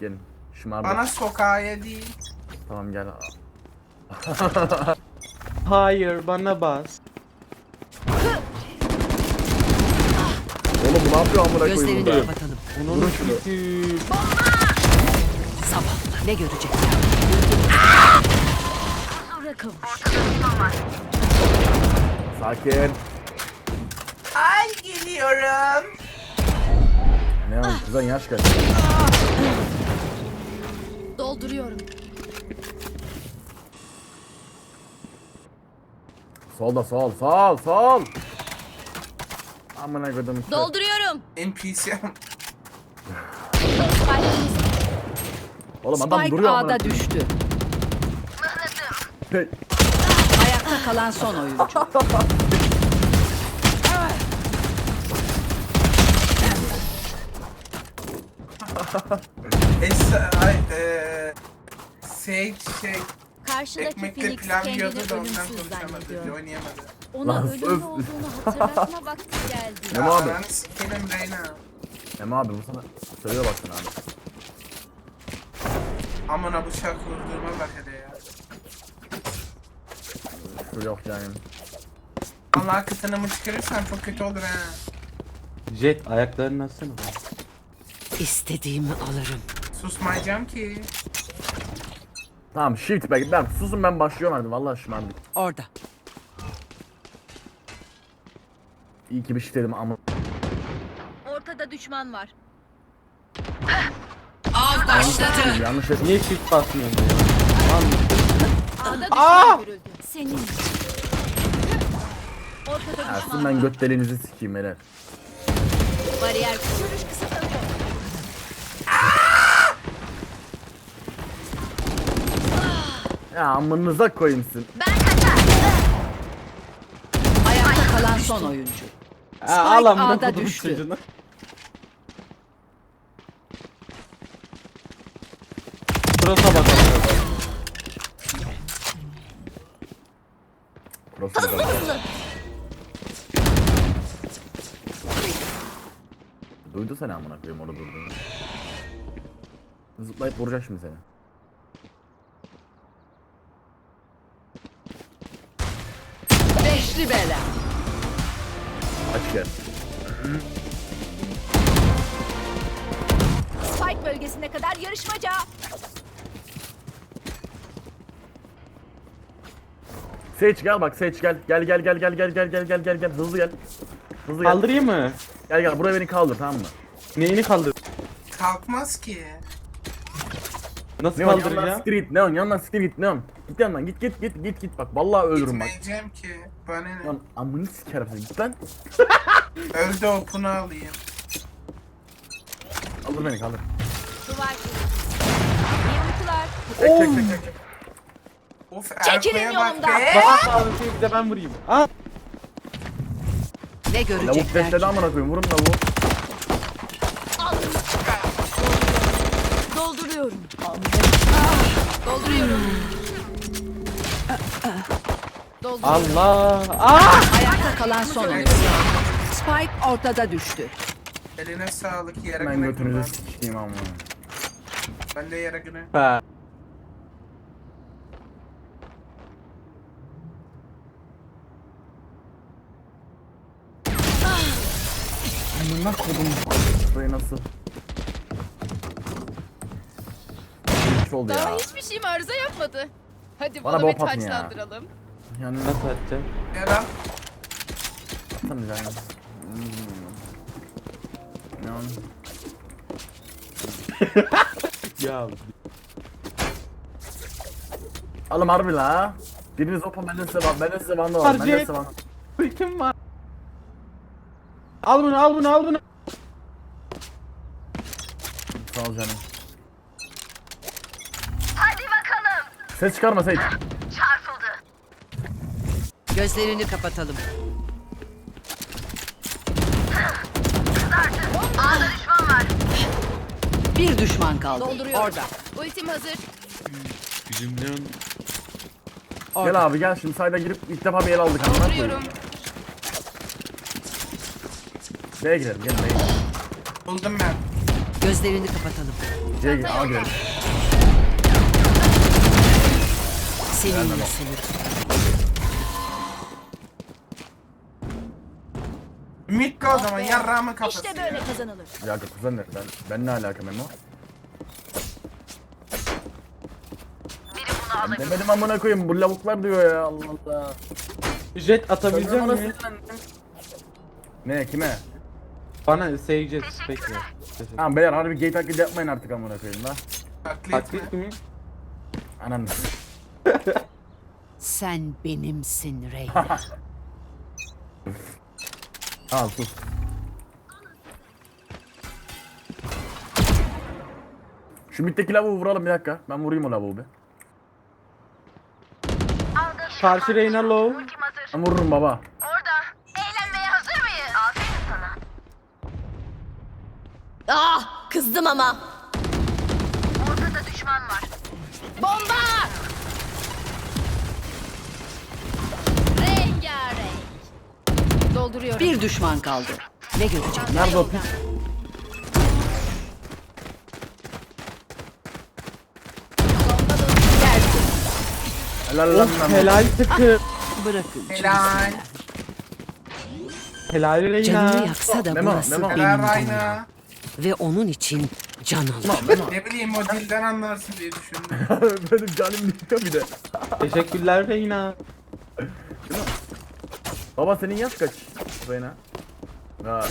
gelin. Şımardı. Bana sokağa değil. Tamam gel. Hayır bana bas. Oğlum bu ne yapıyor amına koyayım Gözlerini burada? kapatalım. Onun kötü. Sabah ne görecekler? Bırakın. Sakin. Ay geliyorum. Ne lan kızan yaş kaç? Dolduruyorum. Solda sol sol sol. Amına koydum işte. Dolduruyorum. NPC Oğlum adam Spike duruyor amına A'da düştü. Hey, Ayakta kalan son oyuncu. Es ay eee Sage şey Karşıdaki ekmekle Phoenix pilav kendini yiyordu da ondan ölümsüz konuşamadı. zannediyor. Oynayamadı. Ona Lan ölümlü öf. olduğunu hatırlatma vakti geldi. Ne Ya abi? ananı sikerim Reyna. Ema abi bu sana söylüyor baksana abi. Amına bıçak vurduğuma bak hele ya. Şu yok yani. Allah kıtınımı çıkarırsan çok kötü olur ha. Jet ayaklarını atsana. İstediğimi alırım. Susmayacağım ki. Tamam shift be ben susun ben başlıyorum hadi vallahi şımardık. Orada. İyi ki bir shift dedim ama. Ortada düşman var. Av başladı. Yanlış dedim. Niye çift basmıyorsun ya? A'da düşman görüldü. Senin. Ortada Ersin düşman ben var. göt deliğinizi sikeyim helal. Bariyer kısıtlanıyor. Ya amınıza koyayım sizin. Ayakta kalan son oyuncu. Aa, al amına A'da koydum düştü. çocuğunu. Cross'a bakalım. Cross'u da Duydu seni amına koyayım orada durduğunu. Zıplayıp vuracak şimdi seni. Beşli bela. Aç gel. Spike bölgesine kadar yarışmaca. Seç gel bak seç gel. Gel gel gel gel gel gel gel gel gel gel hızlı gel. Hızlı gel. Kaldırayım mı? Gel gel buraya beni kaldır tamam mı? Neyini kaldır? Kalkmaz ki. Nasıl Neon yandan kaldıracağım? git Neon yandan git Neon. Git yandan git git git git git bak vallahi ölürüm bak. Gitmeyeceğim ki. Bana ne? Lan amını sikerim seni git lan. Öldü opunu alayım. Kaldır beni kaldır. Duvar kırıldı. İyi uykular. Çek çek çek çek. çek. Of Çekilin Erko'ya bak yolumdan. be. Bir de ben vurayım. Aa! Ne Lavuk görecekler beşledi amına koyayım vurun lavuğu. Dolduruyorum. Dolduruyorum. Dolduruyorum. Allah! Aa! Ayakta kalan son oyuncu. Spike ortada düştü. Eline sağlık yere Ben kurban. sikeyim ama. Ben de yere güne. Ha. Amına kodum. Burayı nasıl? Üç oldu Daha ya. hiçbir şeyim arıza yapmadı. Hadi Bana bunu bir atın ya. taçlandıralım. Yani Nasıl? Yaram. Atsana bir tane. Hmm. Yani. Ya. Alım harbi la. Biriniz open benden size var. Benden size vanda var. Benden Harcayın. size. Kim var? Al bunu al bunu al bunu. Sağ ol canım. Ses çıkarma Sage. Gözlerini kapatalım. Bir düşman kaldı. Dolduruyorum. Orada. Ultim hazır. Leon. Orada. Gel abi gel şimdi sayda girip ilk defa bir el aldık amına koyayım. Dolduruyorum. B'ye girelim gel B'ye girelim. Buldum ben. Gözlerini kapatalım. C'ye gir. A girelim. Senin mesele. Ümit o zaman yarrağımın kafası. İşte böyle kazanılır. Bir dakika kuzen ne? Ben, ben ne alaka Memo? Ben demedim amına koyayım bu lavuklar diyor ya Allah Allah. Jet atabilecek miyim? Ne kime? Bana jet peki. Tamam beyler harbi gay taklidi yapmayın artık amına koyayım la. Taklit mi? Anam. Sen benimsin Rey. Al sus. Şu mitteki lavuğu vuralım bir dakika. Ben vurayım o lavuğu bir. Karşı Reyna low. Ben vururum baba. Orada. Eğlenmeye hazır mıyız? Aferin sana. Ah kızdım ama. Ortada düşman var. Bomba! Rengarenk. Dolduruyorum. Bir düşman kaldı. Ne görecek? Nerede o piç? Helal lan helal tıkı. Bırakın. Helal. Helal Reyna. Canını yaksa da Memo, burası Memo. benim Helal. Rayna. Ve onun için can alır. Ne bileyim o dilden anlarsın diye düşündüm. Benim canım biliyor bir de. Teşekkürler Reyna. Baba senin yaş kaç? Reyna. Ha.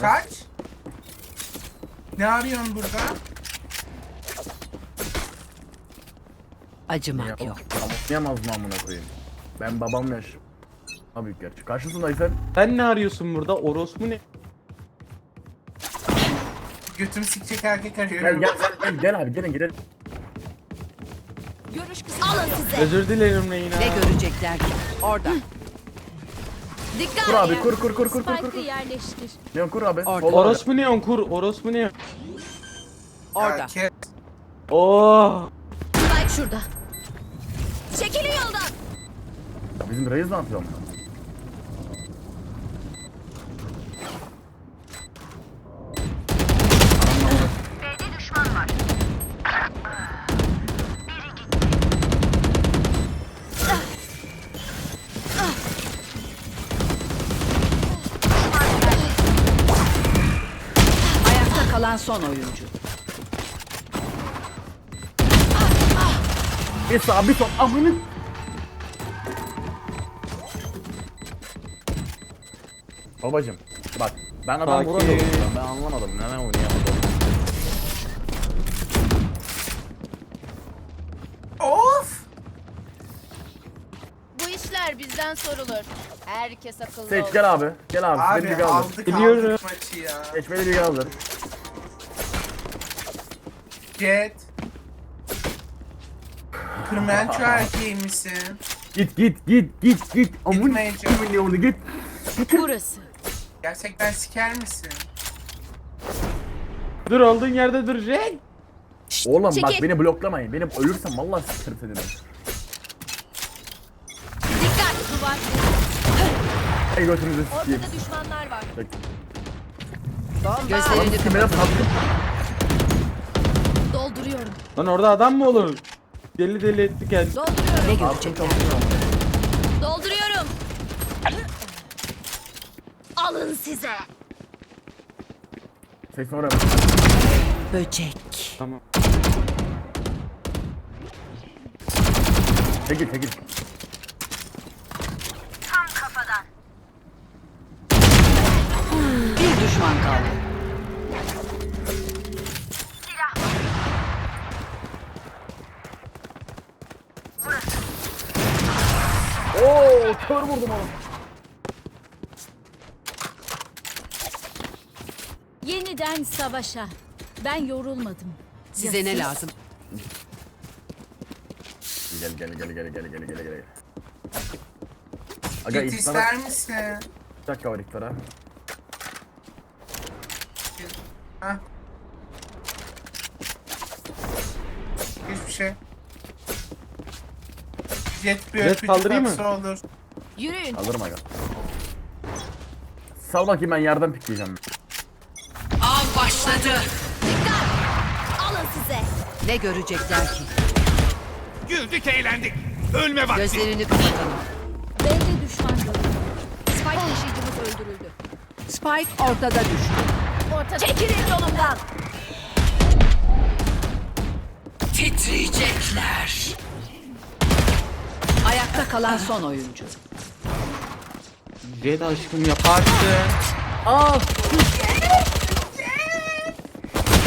Kaç? Ne arıyorsun burada? Acımak yok. Anlayamaz mı amına koyayım? Ben babam yaş. Ha büyük gerçi. Karşısındayız sen. Sen ne arıyorsun burada? Orospu ne? Götümü sikecek erkek Gel arıyorum. gel gel gel, gel abi gelin girelim. Görüş kısmı. Alın size. Özür dilerim Reyna. Ne görecekler ki? Orada. Dikkat. Kur abi kur kur kur kur kur kur. Spike'ı yerleştir. Leon kur abi. Orada. Sol abi. Orospu neon kur. Orospu neon. Orada. Ya, kes. Oh. Spike şurada. Çekilin yoldan. Bizim reis ne yapıyor? B'de kalan son oyuncu. Bir sağ bir sol. Amını. Babacım bak ben adam Sakin. vuramıyorum. ya, Ben anlamadım. Ne ne oynayamadım. Of! Bu işler bizden sorulur. Herkes akıllı Seç olsun. gel abi. Gel abi. Abi aldır. aldık Biliyorum. aldık maçı ya. Seçmeli bir aldır. Jet. Kırmenço erkeği misin? Git git git git git. Amın Gitmeyeceğim. milyonu git. Burası. Gerçekten siker misin? Dur olduğun yerde dur Jet. Oğlum bak Çekil. beni bloklamayın. Benim ölürsem vallahi sıkıntı seni. ben. Dikkat. Duvar. Ey götünüzü sikeyim. Ortada düşmanlar var. Bak, Gözlerini Kim beni tattı? Dolduruyorum. Lan orada adam mı olur? Deli deli etti kendini. Dolduruyorum. ne görecekler? Dolduruyorum. Alın size. Seçme oraya. Böcek. Tamam. Çekil çekil. Vurdum onu. Yeniden savaşa. Ben yorulmadım. Size ne lazım? Gel gel gel gel gel gel gel gel. Aga iftara. ister misin? Bir dakika var iftara. Hiçbir şey. Jet bir Jet öpücük kaldırayım mı? atsa olur. Yürüyün. Alırım aga. Sal bakayım ben yerden pikleyeceğim. Av başladı. Ne görecekler ki? Güldük eğlendik. Ölme vakti. Gözlerini kapatalım. B'de düşman görüldü. Spike taşıyıcımız öldürüldü. Spike ortada düştü. Ortada. Çekilin yolumdan. Titriyecekler. Ayakta kalan son oyuncu. Jet aşkım yaparsın.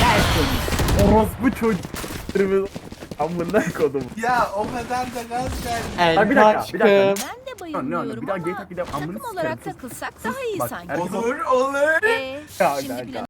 Tertemiz. Orospu çocuklarımız. Amına kodum. Ya o kadar da gaz geldi. El Ay, bir dakika, bir dakika. aşkım. Ben de Ne, ne, bayılmıyorum bir daha ama gay taklidi yap, amını takım olarak takılsak daha iyi Bak, sanki. erkek ol- Olur olur. Ee, Ya, şimdi kanka. bile